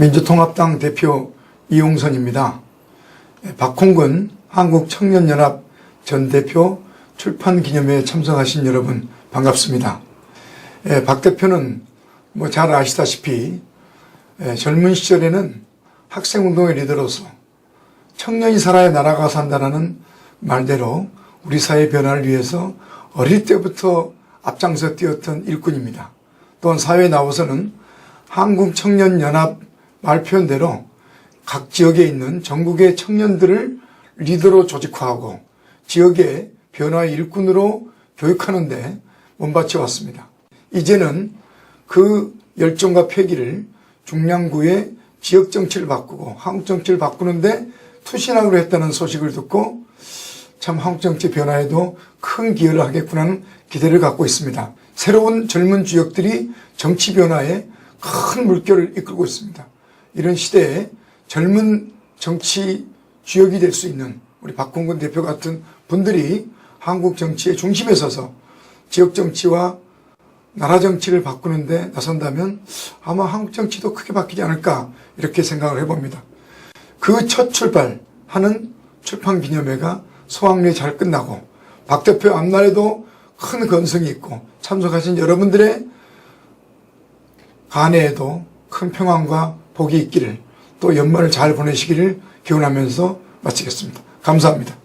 민주통합당 대표 이용선입니다. 예, 박홍근 한국청년연합 전 대표 출판 기념회에 참석하신 여러분 반갑습니다. 예, 박 대표는 뭐 잘 아시다시피 예, 젊은 시절에는 학생운동의 리더로서 청년이 살아야 나라가 산다는 말대로 우리 사회 변화를 위해서 어릴 때부터 앞장서 뛰었던 일꾼입니다. 또한 사회에 나와서는 한국청년연합 말 표현대로 각 지역에 있는 전국의 청년들을 리더로 조직화하고 지역의 변화의 일꾼으로 교육하는데 몸바쳐 왔습니다. 이제는 그 열정과 패기를 중량구의 지역 정치를 바꾸고 한국 정치를 바꾸는데 투신하기로 했다는 소식을 듣고 참 한국 정치 변화에도 큰 기여를 하겠구나는 기대를 갖고 있습니다. 새로운 젊은 주역들이 정치 변화에 큰 물결을 이끌고 있습니다. 이런 시대에 젊은 정치 주역이 될 수 있는 우리 박홍근 대표 같은 분들이 한국 정치의 중심에 서서 지역 정치와 나라 정치를 바꾸는데 나선다면 아마 한국 정치도 크게 바뀌지 않을까 이렇게 생각을 해봅니다. 그 첫 출발하는 출판 기념회가 소왕리에 잘 끝나고 박 대표 앞날에도 큰 건성이 있고 참석하신 여러분들의 간해에도 큰 평안과 복이 있기를 또 연말을 잘 보내시기를 기원하면서 마치겠습니다. 감사합니다.